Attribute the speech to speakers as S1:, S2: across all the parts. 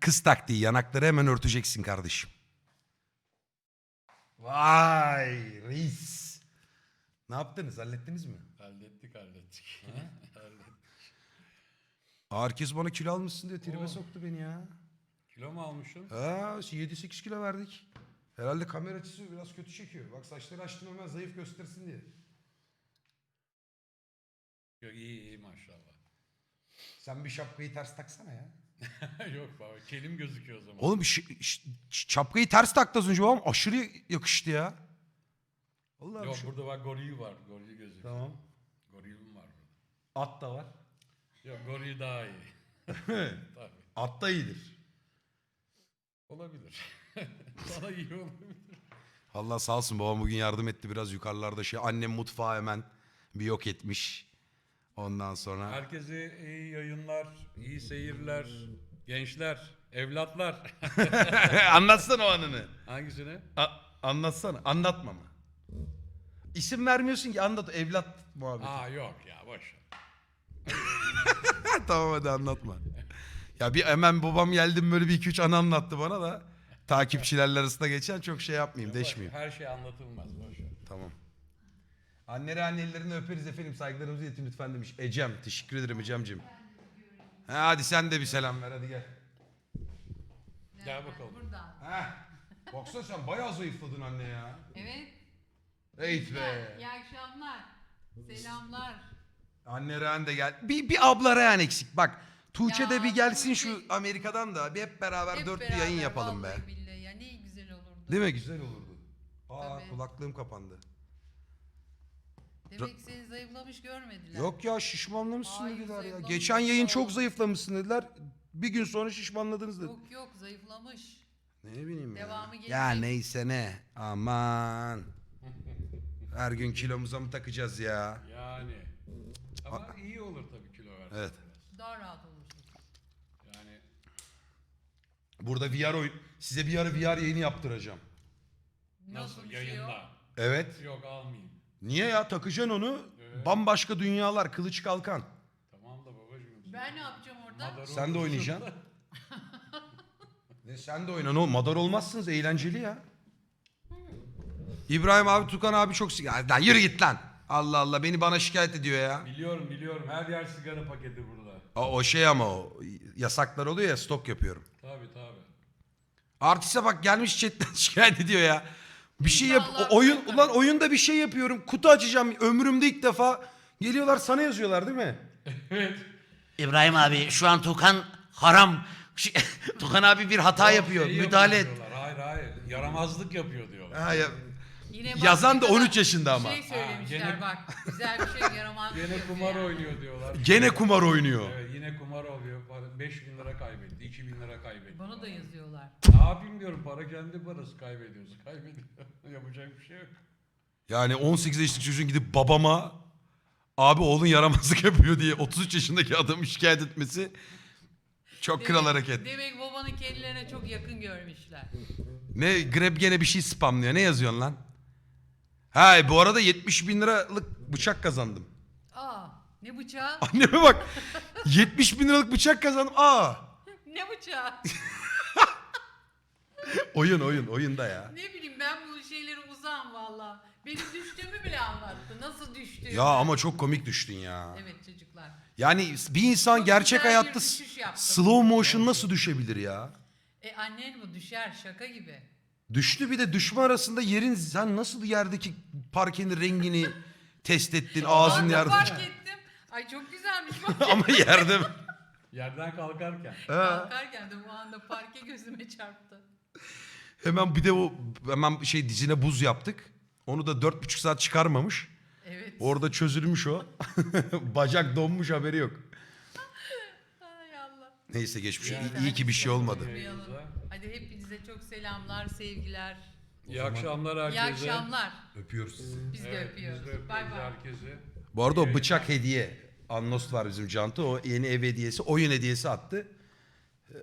S1: Kız taktiği yanakları hemen örteceksin kardeşim. Vay reis. Ne yaptınız hallettiniz mi?
S2: Hallettik hallettik. hallettik.
S1: Herkes bana kilo almışsın diye tribe
S2: Oo.
S1: soktu beni ya.
S2: Kilo mu almışsın?
S1: Ha 7-8 kilo verdik. Herhalde kamera açısı biraz kötü çekiyor. Bak saçları açtım hemen zayıf göstersin diye.
S2: Yok iyi iyi maşallah.
S1: Sen bir şapkayı ters taksana ya.
S2: Yok baba kelim gözüküyor o zaman.
S1: Oğlum ş- ş- ş- şapkayı ters taktı az önce babam. Aşırı yakıştı ya. Vallahi
S2: Yok
S1: şu-
S2: burada bak goril var. Goril gözüküyor.
S1: Tamam.
S2: Gorilim var burada.
S1: At da var.
S2: Yok goril daha iyi. Tabii.
S1: At da iyidir.
S2: Olabilir. Sana iyi olabilir.
S1: Allah sağ olsun babam bugün yardım etti biraz yukarılarda şey. Annem mutfağı hemen bir yok etmiş. Ondan sonra.
S2: Herkese iyi yayınlar, iyi seyirler, gençler, evlatlar.
S1: Anlatsana o anını.
S2: Hangisini?
S1: A- anlatsana. Anlatma mı? İsim vermiyorsun ki anlat evlat muhabbeti.
S2: Aa yok ya boş. ver.
S1: tamam hadi anlatma. Ya bir hemen babam geldim böyle bir iki üç anı anlattı bana da takipçilerle arasında geçen çok şey yapmayayım, deşmeyeyim.
S2: Her şey anlatılmaz boş. ver.
S1: Tamam. Anneleri annelerini öperiz efendim saygılarımızı iletin lütfen demiş. Ecem teşekkür ederim Ecem'cim. Ha, hadi sen de bir selam ver hadi gel.
S2: Gel bakalım.
S3: Buradan.
S1: Heh. Baksana sen bayağı zayıfladın anne ya.
S3: Evet.
S1: Eğit be.
S3: İyi akşamlar. Selamlar.
S1: Anne Rehan de gel. Bir, bir abla Rehan eksik. Bak Tuğçe
S3: Ya,
S1: de bir gelsin şu
S3: Tuğçe-
S1: Amerika'dan da bir hep beraber
S3: Hep
S1: dört bir
S3: beraber,
S1: yayın yapalım be.
S3: vallahi billahi ya ne güzel olurdu.
S1: Değil mi? Güzel olurdu. Aa
S3: Tabii.
S1: kulaklığım kapandı.
S3: Demek ki seni zayıflamış görmediler.
S1: Yok ya şişmanlamışsın
S3: Ay,
S1: dediler ya.
S3: zayıflamış
S1: Geçen yayın
S3: ya.
S1: çok zayıflamışsın dediler. Bir gün sonra şişmanladınız dedi.
S3: Yok yok zayıflamış.
S1: Ne bileyim ya.
S3: Devamı gelecek.
S1: Ya neyse ne. Aman. Her gün kilomuza mı takacağız ya?
S2: Yani. Ama iyi olur tabii kilo versen.
S1: Evet.
S3: Daha rahat olursun.
S2: Yani
S1: Burada VR oyun. Size bir ara VR yayını yaptıracağım.
S2: nasıl,
S3: bir şey
S2: yayında?
S3: o?
S1: Evet.
S2: Yok almayayım.
S1: Niye ya? Takacaksın onu.
S2: Evet.
S1: Bambaşka dünyalar. Kılıç kalkan.
S2: Tamam da babacığım.
S3: Ben ne yapacağım orada?
S2: Madara
S1: Sen de
S2: olursun.
S1: oynayacaksın. Ne sen de oynan oğlum. Madar olmazsınız. Eğlenceli ya. İbrahim abi, Tukan abi çok... sig- Ya, lan yürü git lan. Allah Allah beni bana şikayet ediyor ya.
S2: Biliyorum biliyorum. Her yer sigara paketi burada.
S1: O, o şey ama o yasaklar oluyor ya stok yapıyorum.
S2: Tabii tabii.
S1: Artiste bak gelmiş chatten şikayet ediyor ya. Bir şey yap
S3: İnşallah
S1: oyun
S3: bırakır.
S1: ulan oyunda bir şey yapıyorum. Kutu açacağım ömrümde ilk defa. Geliyorlar sana yazıyorlar değil mi?
S2: Evet.
S4: İbrahim abi şu an Tukan haram. Şey, Tukan abi bir hata yapıyor.
S2: Şey
S4: Müdahale et.
S2: diyorlar. Hayır hayır. Yaramazlık yapıyor diyorlar.
S1: Ha, ya,
S3: Yine bak
S1: Yazan
S3: ne
S1: da
S3: kadar
S1: 13 yaşında ama.
S3: Şey söylemişler
S2: gene-
S3: bak. Güzel bir şey yaramaz.
S2: Gene kumar oynuyor diyorlar.
S1: Gene kumar oynuyor.
S2: Evet yine kumar oluyor. 5 bin lira kaybetti. 2 bin lira kaybetti.
S3: Bana da yazıyorlar.
S2: Ne yapayım diyorum para kendi parası kaybediyoruz. Kaybediyor. Yapacak bir şey yok.
S1: Yani 18 yaşındaki çocuğun gidip babama abi oğlun yaramazlık yapıyor diye 33 yaşındaki adamı şikayet etmesi çok kral hareket.
S3: Demek babanın kedilerine çok yakın görmüşler.
S1: Ne Grab gene bir şey spamlıyor. Ne yazıyorsun lan? Ha bu arada 70 bin liralık bıçak kazandım.
S3: Aa ne bıçağı?
S1: Anneme bak. 70 bin liralık bıçak kazandım. Aa.
S3: ne bıçağı?
S1: Oyun oyun oyunda ya.
S3: ne bileyim ben bu şeyleri uzağım valla. Benim düştüğümü bile anlattı. Nasıl düştüğümü.
S1: Ya ama çok komik düştün ya.
S3: Evet çocuklar.
S1: Yani bir insan
S3: Çok
S1: gerçek
S3: güzel bir
S1: hayatta
S3: düşüş yaptım.
S1: slow motion nasıl düşebilir ya?
S3: E annen bu düşer şaka gibi.
S1: Düştü bir de düşme arasında yerin sen nasıl yerdeki parkenin rengini test ettin
S3: Ben
S1: ağzın
S3: de
S1: yerde.
S3: fark ettim. Ay çok güzelmiş bak.
S1: Ama yerde?
S2: Yerden kalkarken.
S1: Ha.
S3: Kalkarken de bu anda parke gözüme çarptı.
S1: Hemen bir de o hemen şey dizine buz yaptık. Onu da dört buçuk saat çıkarmamış.
S3: Evet.
S1: Orada çözülmüş o. Bacak donmuş haberi yok. Neyse geçmiş.
S2: Yani-
S1: İyi, iyi ki bir şey olmadı.
S3: Hadi hepinize çok selamlar, sevgiler.
S2: İyi akşamlar
S3: İyi
S2: herkese.
S3: akşamlar.
S1: Öpüyoruz sizi.
S3: Biz de
S2: Evet,
S3: öpüyoruz.
S2: Biz de öpüyoruz
S3: Bay bay.
S2: herkese.
S1: Bu arada o
S2: İyi
S1: bıçak hediye. Annost var bizim Cantı. O yeni ev hediyesi. Oyun hediyesi attı. Ee,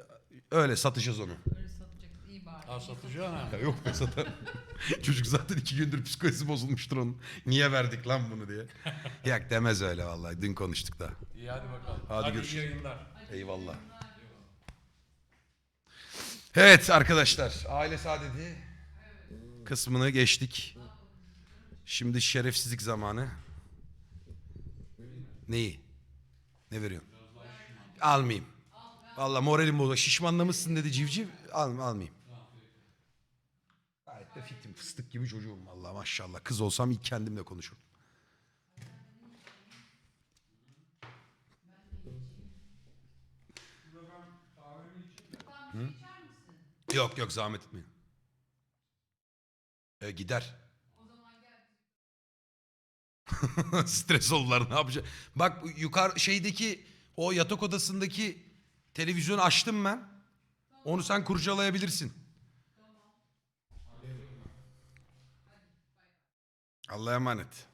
S1: Öyle satacağız onu.
S3: Böyle satacak iyi bari.
S2: Ha satacaksın ha.
S1: Ya yok be satar. Çocuk zaten iki gündür psikolojisi bozulmuştur onun. Niye verdik lan bunu diye. Yak demez öyle vallahi. Dün konuştuk da.
S2: İyi hadi bakalım.
S1: Hadi
S2: Hadi,
S1: görüşürüz.
S2: iyi yayınlar.
S1: Eyvallah. Evet arkadaşlar aile saadeti kısmını geçtik. Şimdi şerefsizlik zamanı. Neyi? Ne veriyorsun? Almayayım. Vallahi moralim bozuldu. Şişmanlamışsın dedi civciv. Al, almayayım. Gayet de fitim. Fıstık gibi çocuğum vallahi maşallah. Kız olsam ilk kendimle konuşurum. Yok yok zahmet etmeyin. E, gider. Stres oldular ne yapacak? Bak yukarı şeydeki o yatak odasındaki televizyonu açtım ben. Onu sen kurcalayabilirsin. Allah'a emanet.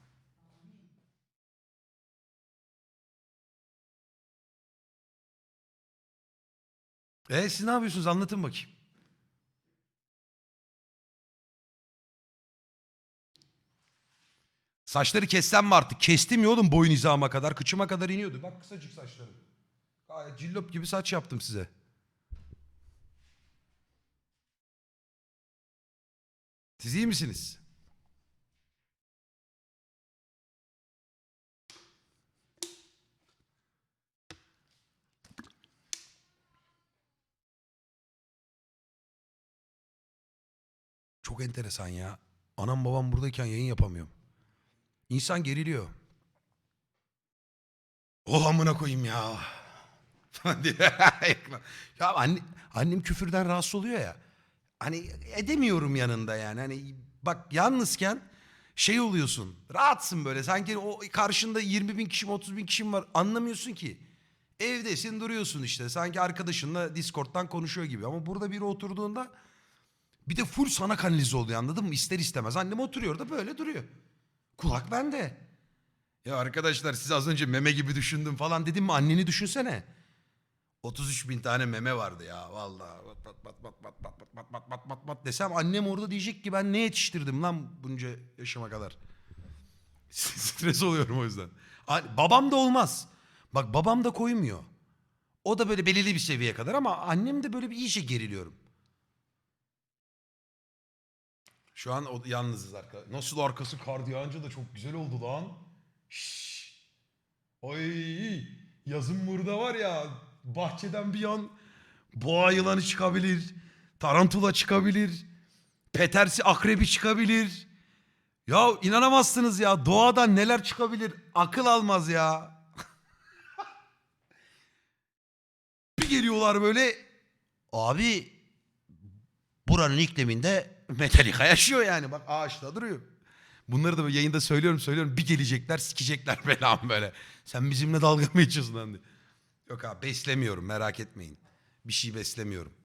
S1: E siz ne yapıyorsunuz anlatın bakayım. Saçları kessem mi artık? Kestim ya oğlum boyun hizama kadar. Kıçıma kadar iniyordu. Bak kısacık saçlarım. Gayet cillop gibi saç yaptım size. Siz iyi misiniz? Çok enteresan ya. Anam babam buradayken yayın yapamıyorum. İnsan geriliyor. Oh amına koyayım ya. Ya anne, annem küfürden rahatsız oluyor ya. Hani edemiyorum yanında yani. Hani bak yalnızken şey oluyorsun. Rahatsın böyle. Sanki o karşında 20 bin kişi mi 30 bin kişi mi var anlamıyorsun ki. Evdesin duruyorsun işte. Sanki arkadaşınla Discord'dan konuşuyor gibi. Ama burada biri oturduğunda bir de full sana kanalize oluyor anladın mı? İster istemez. Annem oturuyor da böyle duruyor. Kulak bende. Ya arkadaşlar siz az önce meme gibi düşündüm falan dedim mi anneni düşünsene. 33 bin tane meme vardı ya vallahi. Bat bat bat bat bat bat bat bat bat bat bat desem annem orada diyecek ki ben ne yetiştirdim lan bunca yaşıma kadar. Stres oluyorum o yüzden. Babam da olmaz. Bak babam da koymuyor. O da böyle belirli bir seviyeye kadar ama annem de böyle bir iyice geriliyorum. Şu an o, yalnızız arkadaşlar. Nasıl arkası kar yağınca da çok güzel oldu lan. Şşş. Ay yazın burada var ya bahçeden bir yan boğa yılanı çıkabilir. Tarantula çıkabilir. Petersi akrebi çıkabilir. Ya inanamazsınız ya doğadan neler çıkabilir akıl almaz ya. bir geliyorlar böyle abi buranın ikliminde Metallica yaşıyor yani. Bak ağaçta duruyor. Bunları da yayında söylüyorum söylüyorum. Bir gelecekler sikecekler belamı böyle. Sen bizimle dalga mı geçiyorsun lan diye. Yok abi beslemiyorum merak etmeyin. Bir şey beslemiyorum.